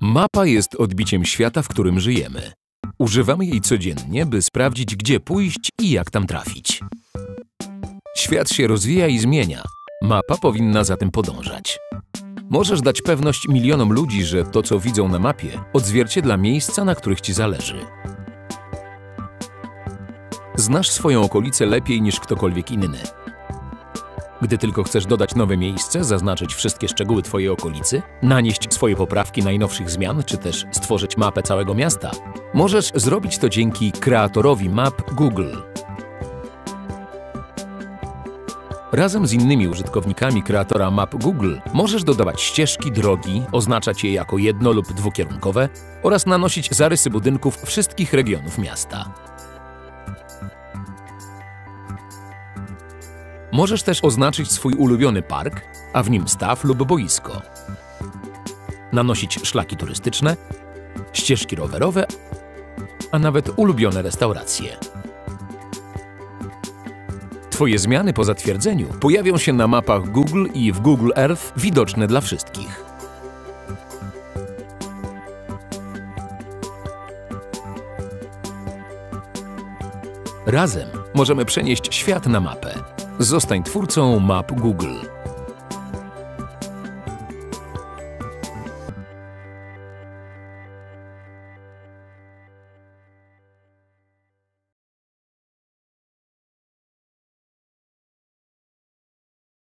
Mapa jest odbiciem świata, w którym żyjemy. Używamy jej codziennie, by sprawdzić, gdzie pójść i jak tam trafić. Świat się rozwija i zmienia. Mapa powinna za tym podążać. Możesz dać pewność milionom ludzi, że to, co widzą na mapie, odzwierciedla miejsca, na których ci zależy. Znasz swoją okolicę lepiej niż ktokolwiek inny. Gdy tylko chcesz dodać nowe miejsce, zaznaczyć wszystkie szczegóły Twojej okolicy, nanieść swoje poprawki najnowszych zmian, czy też stworzyć mapę całego miasta, możesz zrobić to dzięki kreatorowi map Google. Razem z innymi użytkownikami kreatora map Google możesz dodawać ścieżki, drogi, oznaczać je jako jedno- lub dwukierunkowe oraz nanosić zarysy budynków wszystkich regionów miasta. Możesz też oznaczyć swój ulubiony park, a w nim staw lub boisko. Nanosić szlaki turystyczne, ścieżki rowerowe, a nawet ulubione restauracje. Twoje zmiany po zatwierdzeniu pojawią się na mapach Google i w Google Earth widoczne dla wszystkich. Razem możemy przenieść świat na mapę. Zostań twórcą map Google.